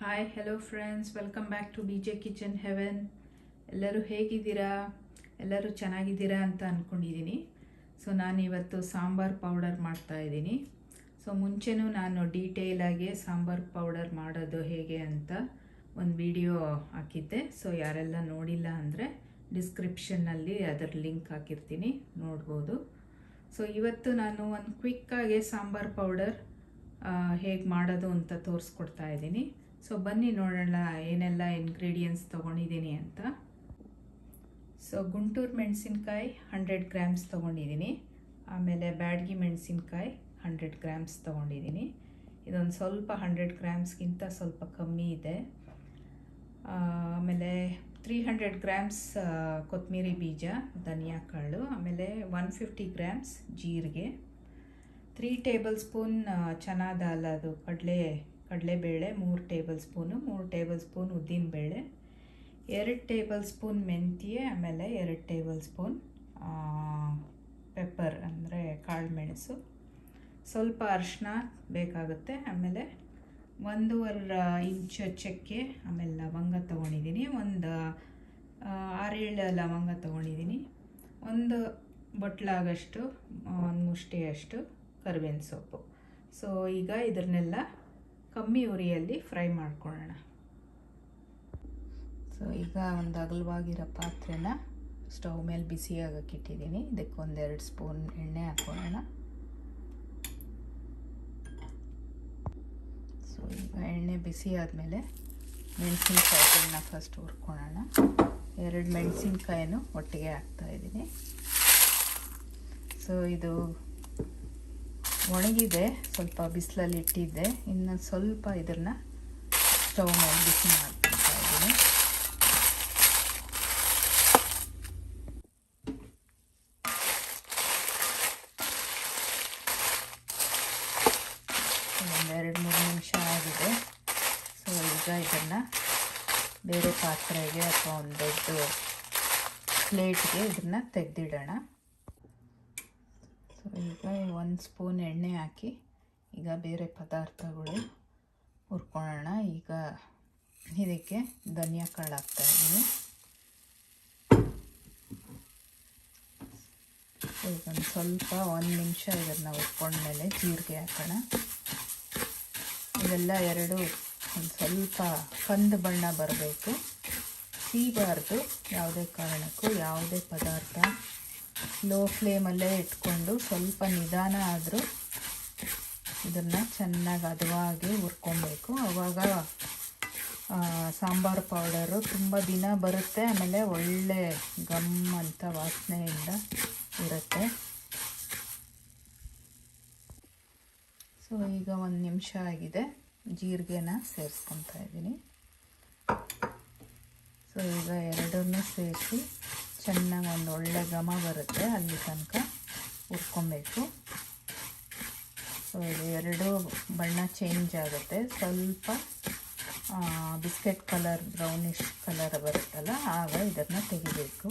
Hi hello friends welcome back to B J kitchen heaven ಎಲ್ಲರೂ ಹೇಗಿದ್ದೀರಾ? ಎಲ್ಲರೂ ಚೆನ್ನಾಗಿದ್ದೀರಾ ಅಂತ ಅಂದ್ಕೊಂಡಿದ್ದೀನಿ ಸೊ ನಾನು ಇವತ್ತು ಸಾಂಬಾರ್ ಪೌಡರ್ ಮಾಡ್ತಾ ಇದ್ದೀನಿ. ಸೊ ಮುಂಚೆನೂ ನಾನು ಡೀಟೇಲಾಗಿ ಸಾಂಬಾರ್ ಪೌಡರ್ ಮಾಡೋದು ಹೇಗೆ ಅಂತ ಒಂದು ವಿಡಿಯೋ ಹಾಕಿದ್ದೆ. ಸೊ ಯಾರೆಲ್ಲ ನೋಡಿಲ್ಲ ಅಂದರೆ ಡಿಸ್ಕ್ರಿಪ್ಷನ್ನಲ್ಲಿ ಅದರ ಲಿಂಕ್ ಹಾಕಿರ್ತೀನಿ. ನೋಡ್ಬೋದು. ಸೊ ಇವತ್ತು ನಾನು ಒಂದು ಕ್ವಿಕ್ಕಾಗೆ ಸಾಂಬಾರ್ ಪೌಡರ್ ಹೇಗೆ ಮಾಡೋದು ಅಂತ ತೋರಿಸ್ಕೊಡ್ತಾ ಇದ್ದೀನಿ. ಸೊ ಬನ್ನಿ ನೋಡೋಣ ಏನೆಲ್ಲ ಇನ್ಗ್ರೀಡಿಯೆಂಟ್ಸ್ ತೊಗೊಂಡಿದ್ದೀನಿ ಅಂತ. ಸೊ ಗುಂಟೂರು ಮೆಣಸಿನ್ಕಾಯಿ ಹಂಡ್ರೆಡ್ ಗ್ರಾಮ್ಸ್ ತೊಗೊಂಡಿದ್ದೀನಿ. ಆಮೇಲೆ ಬ್ಯಾಡ್ಗಿ ಮೆಣಸಿನ್ಕಾಯಿ ಹಂಡ್ರೆಡ್ ಗ್ರಾಮ್ಸ್ ತೊಗೊಂಡಿದ್ದೀನಿ. ಇದೊಂದು ಸ್ವಲ್ಪ ಹಂಡ್ರೆಡ್ ಗ್ರಾಮ್ಸ್ಗಿಂತ ಸ್ವಲ್ಪ ಕಮ್ಮಿ ಇದೆ. ಆಮೇಲೆ ತ್ರೀ ಹಂಡ್ರೆಡ್ ಗ್ರಾಮ್ಸ್ ಕೊತ್ತಂಬರಿ ಬೀಜ, ಧನಿಯಾ ಕಾಳು, ಆಮೇಲೆ ಒನ್ ಫಿಫ್ಟಿ ಗ್ರಾಮ್ಸ್ ಜೀರಿಗೆ ತ್ರೀ ಟೇಬಲ್ ಸ್ಪೂನ್ ಚೆನ್ನಾದ ಅಲ್ಲ ಅದು ಕಡಲೆ ಕಡಲೆಬೇಳೆ ಮೂರು ಟೇಬಲ್ ಸ್ಪೂನು, ಮೂರು ಟೇಬಲ್ ಸ್ಪೂನ್ ಉದ್ದಿನಬೇಳೆ, ಎರಡು ಟೇಬಲ್ ಸ್ಪೂನ್ ಮೆಂತ್ಯೆ, ಆಮೇಲೆ ಎರಡು ಟೇಬಲ್ ಸ್ಪೂನ್ ಪೆಪ್ಪರ್ ಅಂದರೆ ಕಾಳು ಮೆಣಸು. ಸ್ವಲ್ಪ ಅರಿಶಿನ ಬೇಕಾಗುತ್ತೆ, ಆಮೇಲೆ ಒಂದೂವರೆ ಇಂಚ್ ಚಕ್ಕೆ, ಆಮೇಲೆ ಲವಂಗ ತೊಗೊಂಡಿದ್ದೀನಿ, ಒಂದು ಆರೇಳು ಲವಂಗ ತೊಗೊಂಡಿದ್ದೀನಿ, ಒಂದು ಬಟ್ಲಾಗಷ್ಟು ಒಂದು ಮುಷ್ಟಿಯಷ್ಟು ಕರಿಬೇವಿನ ಸೊಪ್ಪು. ಸೊ ಈಗ ಇದನ್ನೆಲ್ಲ ಕಮ್ಮಿ ಉರಿಯಲ್ಲಿ ಫ್ರೈ ಮಾಡ್ಕೊಳ್ಳೋಣ. ಸೊ ಈಗ ಒಂದು ಅಗಲವಾಗಿರೋ ಪಾತ್ರೆನ ಸ್ಟವ್ ಮೇಲೆ ಬಿಸಿ ಆಗಕ್ಕೆ ಇಟ್ಟಿದ್ದೀನಿ. ಇದಕ್ಕೆ ಒಂದೆರಡು ಸ್ಪೂನ್ ಎಣ್ಣೆ ಹಾಕೊಳ್ಳೋಣ. ಸೊ ಈಗ ಎಣ್ಣೆ ಬಿಸಿ ಆದಮೇಲೆ ಮೆಣಸಿನ್ಕಾಯಿಗಳನ್ನ ಫಸ್ಟ್ ಹುರ್ಕೊಳ್ಳೋಣ. ಎರಡು ಮೆಣಸಿನ್ಕಾಯನ್ನು ಒಟ್ಟಿಗೆ ಹಾಕ್ತಾಯಿದ್ದೀನಿ ಸೊ ಇದು ಒಣಗಿದೆ, ಸ್ವಲ್ಪ ಬಿಸಿಲಲ್ಲಿ ಇಟ್ಟಿದ್ದೆ. ಇನ್ನು ಸ್ವಲ್ಪ ಇದನ್ನು ಸ್ಟವ್ ಮೇಲೆ ಬಿಸಿ ಮಾಡ್ಕೊಳ್ತಾ ಇದ್ದೀನಿ. ಒಂದೆರಡು ಮೂರು ನಿಮಿಷ ಆಗಿದೆ. ಸೊ ಈಗ ಇದನ್ನು ಬೇರೆ ಪಾತ್ರೆಗೆ ಅಥವಾ ಒಂದು ದೊಡ್ಡ ಪ್ಲೇಟ್ಗೆ ಇದನ್ನು ತೆಗೆದಿಡೋಣ. ಈಗ ಒಂದು ಸ್ಪೂನ್ ಎಣ್ಣೆ ಹಾಕಿ ಈಗ ಬೇರೆ ಪದಾರ್ಥಗಳು ಹುರ್ಕೊಳ್ಳೋಣ. ಈಗ ಇದಕ್ಕೆ ಧನಿಯಾ ಕಾಳು ಹಾಕ್ತಾಯಿದ್ದೀನಿ ಈಗ ಒಂದು ಸ್ವಲ್ಪ ಒಂದು ನಿಮಿಷ ಇದನ್ನು ಹುರ್ಕೊಂಡ್ಮೇಲೆ ಜೀರಿಗೆ ಹಾಕೋಣ. ಇವೆಲ್ಲ ಎರಡು ಒಂದು ಸ್ವಲ್ಪ ಕಂದು ಬಣ್ಣ ಬರಬೇಕು. ಸೀಬಾರ್ದು ಯಾವುದೇ ಕಾರಣಕ್ಕೂ ಯಾವುದೇ ಪದಾರ್ಥ ಲೋ ಫ್ಲೇಮಲ್ಲೇ ಇಟ್ಕೊಂಡು ಸ್ವಲ್ಪ ನಿಧಾನ ಆದರೂ ಇದನ್ನು ಚೆನ್ನಾಗಿ ಹದವಾಗಿ ಹುರ್ಕೊಬೇಕು. ಆವಾಗ ಸಾಂಬಾರು ಪೌಡರು ತುಂಬ ದಿನ ಬರುತ್ತೆ, ಆಮೇಲೆ ಒಳ್ಳೆ ಗಮ್ ಅಂತ ವಾಸನೆಯಿಂದ ಇರುತ್ತೆ. ಸೊ, ಈಗ ಒಂದು ನಿಮಿಷ ಆಗಿದೆ. ಜೀರಿಗೆನ ಸೇರಿಸ್ಕೊತಾ ಇದ್ದೀನಿ. ಸೊ, ಈಗ ಎರಡನ್ನೂ ಸೇರಿಸಿ ಚೆನ್ನಾಗಿ ಒಂದು ಒಳ್ಳೆ ಘಮ ಬರುತ್ತೆ ಅಲ್ಲಿ ತನಕ ಹುರ್ಕೊಬೇಕು. ಸೊ ಇದು ಎರಡು ಬಣ್ಣ ಚೇಂಜ್ ಆಗುತ್ತೆ. ಸ್ವಲ್ಪ ಬಿಸ್ಕೆಟ್ ಕಲರ್ ಬ್ರೌನಿಶ್ ಕಲರ್ ಬರುತ್ತಲ್ಲ, ಆಗ ಇದನ್ನು ತೆಗಿಬೇಕು.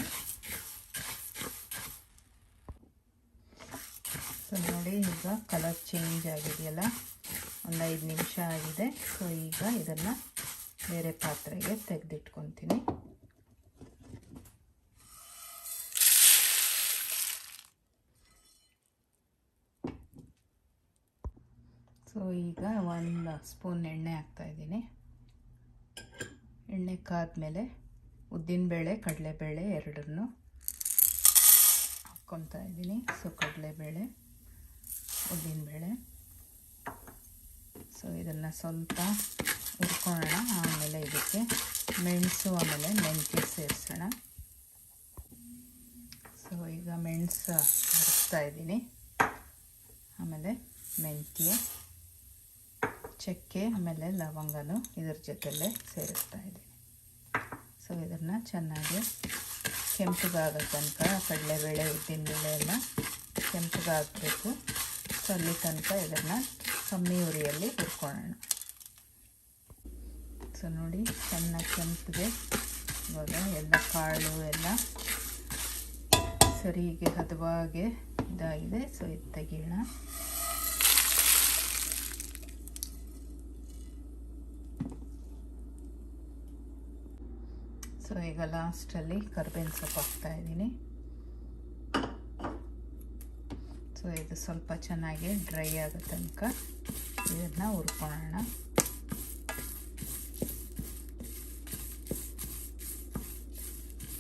ಸೊ ನೋಡಿ, ಈಗ ಕಲರ್ ಚೇಂಜ್ ಆಗಿದೆಯಲ್ಲ? ಒಂದು ಐದು ನಿಮಿಷ ಆಗಿದೆ. ಸೊ ಈಗ ಇದನ್ನು ಬೇರೆ ಪಾತ್ರೆಗೆ ತೆಗೆದಿಟ್ಕೊತೀನಿ. ಸೊ ಈಗ ಒಂದು ಸ್ಪೂನ್ ಎಣ್ಣೆ ಹಾಕ್ತಾಯಿದ್ದೀನಿ ಎಣ್ಣೆ ಕಾದ್ಮೇಲೆ ಉದ್ದಿನಬೇಳೆ, ಕಡಲೆಬೇಳೆ ಎರಡನ್ನು ಹಾಕ್ಕೊತಾ ಇದ್ದೀನಿ. ಸೊ ಕಡಲೆಬೇಳೆ, ಉದ್ದಿನಬೇಳೆ. ಸೊ ಇದನ್ನು ಸ್ವಲ್ಪ ಹುರ್ಕೊಳ್ಳೋಣ ಆಮೇಲೆ ಇದಕ್ಕೆ ಮೆಣಸು, ಆಮೇಲೆ ಮೆಂತ್ಯ ಸೇರಿಸೋಣ. ಸೊ ಈಗ ಮೆಣಸು ಹರಿಸ್ತಾ ಇದ್ದೀನಿ. ಆಮೇಲೆ ಮೆಂತ್ಯ. ಚಕ್ಕೆ, ಆಮೇಲೆ ಲವಂಗನೂ ಇದ್ರ ಜೊತೆಲೇ ಸೇರಿಸ್ತಾ ಇದ್ದೀನಿ. ಸೊ ಇದನ್ನು ಚೆನ್ನಾಗಿ ಕೆಂಪಗಾಗೋ ತನಕ ಕಡಲೆಬೇಳೆ ಉದ್ದಿನಬೇಳೆ ಎಲ್ಲ ಕೆಂಪಗಾಗಬೇಕು. ಸೊ ಅಲ್ಲಿ ತನಕ ಇದನ್ನು ಕಮ್ಮಿ ಉರಿಯಲ್ಲಿ ಹುರ್ಕೊಳ್ಳೋಣ. ಸೊ ನೋಡಿ, ಚೆನ್ನಾಗಿ ಕೆಂಪಿಗೆ ಇವಾಗ ಎಲ್ಲ ಕಾಳು ಎಲ್ಲ ಸರಿಗೆ ಹದವಾಗೆ ಇದಾಗಿದೆ. ಸೊ ಇದು ತೆಗಿಯೋಣ ಸೊ ಈಗ ಲಾಸ್ಟಲ್ಲಿ ಕರ್ಬೇವಿನ ಸೊಪ್ಪು ಹಾಕ್ತಾ ಇದ್ದೀನಿ. ಸೊ ಇದು ಸ್ವಲ್ಪ ಚೆನ್ನಾಗಿ ಡ್ರೈ ಆಗೋ ತನಕ ಇದನ್ನ ಹುರ್ಕೊಳ್ಳೋಣ.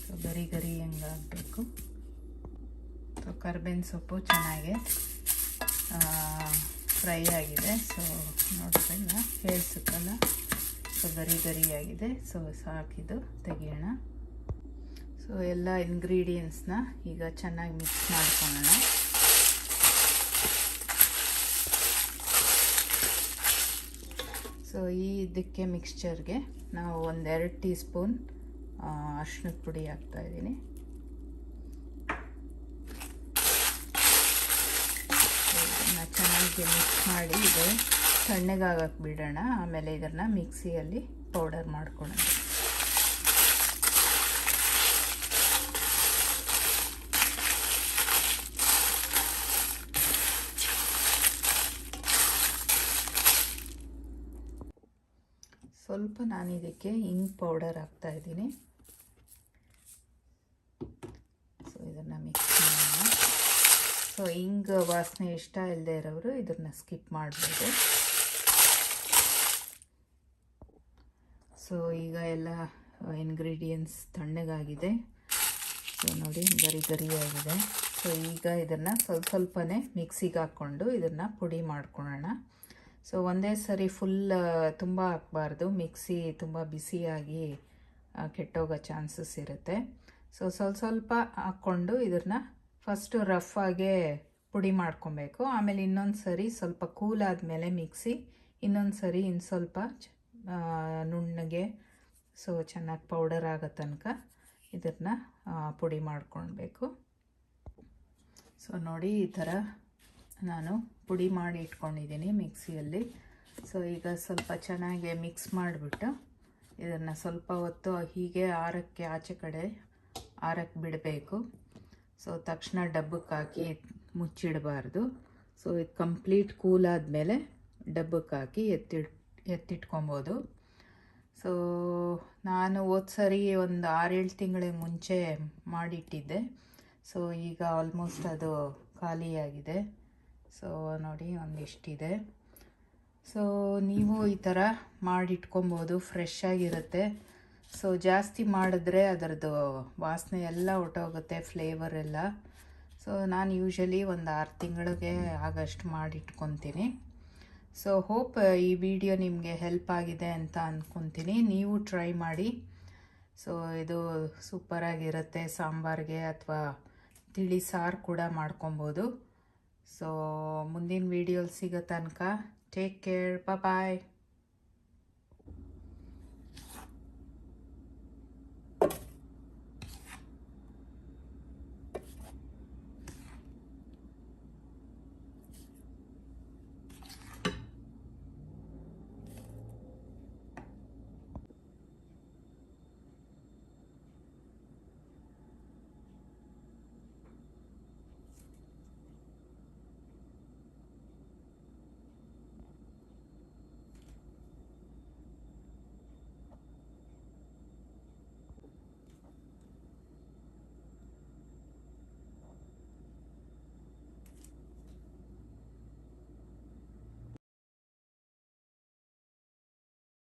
ಸೊ ಗರಿ ಗರಿ ಹೆಂಗಾಗಬೇಕು? ಸೊ ಕರ್ಬೇವಿನ ಸೊಪ್ಪು ಚೆನ್ನಾಗಿ ಫ್ರೈ ಆಗಿದೆ. ಸೊ ನೋಡಿದ್ರಲ್ಲ ಕೇಳಿಸುತ್ತಲ್ಲ ಗರಿ ಗರಿಯಾಗಿದೆ ಸೊ ಸಾಕಿದು ತೆಗಿಯೋಣ. ಸೊ ಎಲ್ಲ ಇಂಗ್ರೀಡಿಯೆಂಟ್ಸ್ನ ಈಗ ಚೆನ್ನಾಗಿ ಮಿಕ್ಸ್ ಮಾಡ್ಕೊಳ್ಳೋಣ. ಸೊ ಈ ಇದಕ್ಕೆ ಮಿಕ್ಸ್ಚರ್ಗೆ ನಾವು ಒಂದೆರಡು ಟೀ ಸ್ಪೂನ್ ಅರ್ಶಿನದ ಪುಡಿ ಹಾಕ್ತಾಯಿದ್ದೀನಿ ಚೆನ್ನಾಗಿ ಮಿಕ್ಸ್ ಮಾಡಿ ಇದು. ತಣ್ಣಗಾಗಕ್ಕೆ ಬಿಡೋಣ. ಆಮೇಲೆ ಇದನ್ನು ಮಿಕ್ಸಿಯಲ್ಲಿ ಪೌಡರ್ ಮಾಡ್ಕೊಳ್ಳೋಣ. ಸ್ವಲ್ಪ ನಾನು ಇದಕ್ಕೆ ಇಂಗ್ ಪೌಡರ್ ಹಾಕ್ತಾ ಇದ್ದೀನಿ. ಸೊ ಇದನ್ನು ಮಿಕ್ಸ್ ಮಾಡೋಣ. ಸೊ ಇಂಗ್ ವಾಸನೆ ಇಷ್ಟ ಇಲ್ಲದೆ ಇರೋರು ಇದನ್ನು ಸ್ಕಿಪ್ ಮಾಡ್ಬೋದು. ಸೊ ಈಗ ಎಲ್ಲ ಇಂಗ್ರೀಡಿಯೆಂಟ್ಸ್ ತಣ್ಣಗಾಗಿದೆ. ಸೊ ನೋಡಿ, ಗರಿ ಗರಿಯಾಗಿದೆ. ಸೊ ಈಗ ಇದನ್ನು ಸ್ವಲ್ಪ ಸ್ವಲ್ಪನೇ ಮಿಕ್ಸಿಗೆ ಹಾಕ್ಕೊಂಡು ಇದನ್ನು ಪುಡಿ ಮಾಡ್ಕೊಳ್ಳೋಣ. ಸೊ ಒಂದೇ ಸರಿ ಫುಲ್ ತುಂಬ ಹಾಕ್ಬಾರ್ದು. ಮಿಕ್ಸಿ ತುಂಬ ಬಿಸಿಯಾಗಿ ಕೆಟ್ಟೋಗೋ ಚಾನ್ಸಸ್ ಇರುತ್ತೆ. ಸೊ ಸ್ವಲ್ಪ ಸ್ವಲ್ಪ ಹಾಕ್ಕೊಂಡು ಇದನ್ನು ಫಸ್ಟು ರಫ್ ಆಗೇ ಪುಡಿ ಮಾಡ್ಕೊಬೇಕು. ಆಮೇಲೆ ಇನ್ನೊಂದು ಸರಿ ಸ್ವಲ್ಪ ಕೂಲ್ ಆದಮೇಲೆ ಮಿಕ್ಸಿ ಇನ್ನೊಂದು ಸರಿ ಇನ್ನು ಸ್ವಲ್ಪ ನುಣ್ಣಗೆ ಸೊ ಚೆನ್ನಾಗಿ ಪೌಡರ್ ಆಗೋ ತನಕ ಇದನ್ನು ಪುಡಿ ಮಾಡ್ಕೊಳ್ಬೇಕು. ಸೊ ನೋಡಿ ಈ ಥರ ನಾನು ಪುಡಿ ಮಾಡಿ ಇಟ್ಕೊಂಡಿದ್ದೀನಿ ಮಿಕ್ಸಿಯಲ್ಲಿ. ಸೊ ಈಗ ಸ್ವಲ್ಪ ಚೆನ್ನಾಗಿ ಮಿಕ್ಸ್ ಮಾಡಿಬಿಟ್ಟು ಇದನ್ನು ಸ್ವಲ್ಪ ಹೊತ್ತು ಹೀಗೆ ಆರಕ್ಕೆ ಆಚೆ ಕಡೆ ಆರಕ್ಕೆ ಬಿಡಬೇಕು. ಸೊ ತಕ್ಷಣ ಡಬ್ಬಕ್ಕೆ ಹಾಕಿ ಮುಚ್ಚಿಡಬಾರ್ದು. ಸೊ ಇದು ಕಂಪ್ಲೀಟ್ ಕೂಲ್ ಆದಮೇಲೆ ಡಬ್ಬಕ್ಕೆ ಹಾಕಿ ಎತ್ತಿಡ್ ಎತ್ತಿಟ್ಕೊಬೋದು. ಸೊ ನಾನು ಹೋದ ಸರಿ ಒಂದು ಆರೇಳು ತಿಂಗಳಿಗೆ ಮುಂಚೆ ಮಾಡಿಟ್ಟಿದ್ದೆ. ಸೊ ಈಗ ಆಲ್ಮೋಸ್ಟ್ ಅದು ಖಾಲಿಯಾಗಿದೆ. ಸೊ ನೋಡಿ ಒಂದಿಷ್ಟಿದೆ. ಸೊ ನೀವು ಈ ಥರ ಮಾಡಿಟ್ಕೊಬೋದು ಫ್ರೆಶ್ ಆಗಿರುತ್ತೆ. ಸೊ ಜಾಸ್ತಿ ಮಾಡಿದ್ರೆ ಅದರದ್ದು ವಾಸನೆ ಎಲ್ಲ ಹೊಟ್ಟೋಗುತ್ತೆ ಫ್ಲೇವರ್ ಎಲ್ಲ. ಸೊ ನಾನು ಯೂಶಲಿ ಒಂದು ಆರು ತಿಂಗಳಿಗೆ ಆಗಷ್ಟು ಮಾಡಿಟ್ಕೊತೀನಿ. ಸೊ ಹೋಪ್ ಈ ವಿಡಿಯೋ ನಿಮಗೆ ಹೆಲ್ಪ್ ಆಗಿದೆ ಅಂತ ಅಂದ್ಕೊತೀನಿ ನೀವು ಟ್ರೈ ಮಾಡಿ. ಸೊ ಇದು ಸೂಪರಾಗಿರುತ್ತೆ ಸಾಂಬಾರಿಗೆ ಅಥವಾ ತಿಳಿ ಸಾರು ಕೂಡ ಮಾಡ್ಕೊಬೋದು. ಸೊ ಮುಂದಿನ ವೀಡಿಯೋಲಿ ಸಿಗೋ ತನಕ ಟೇಕ್ ಕೇರ್ ಬಾಯ್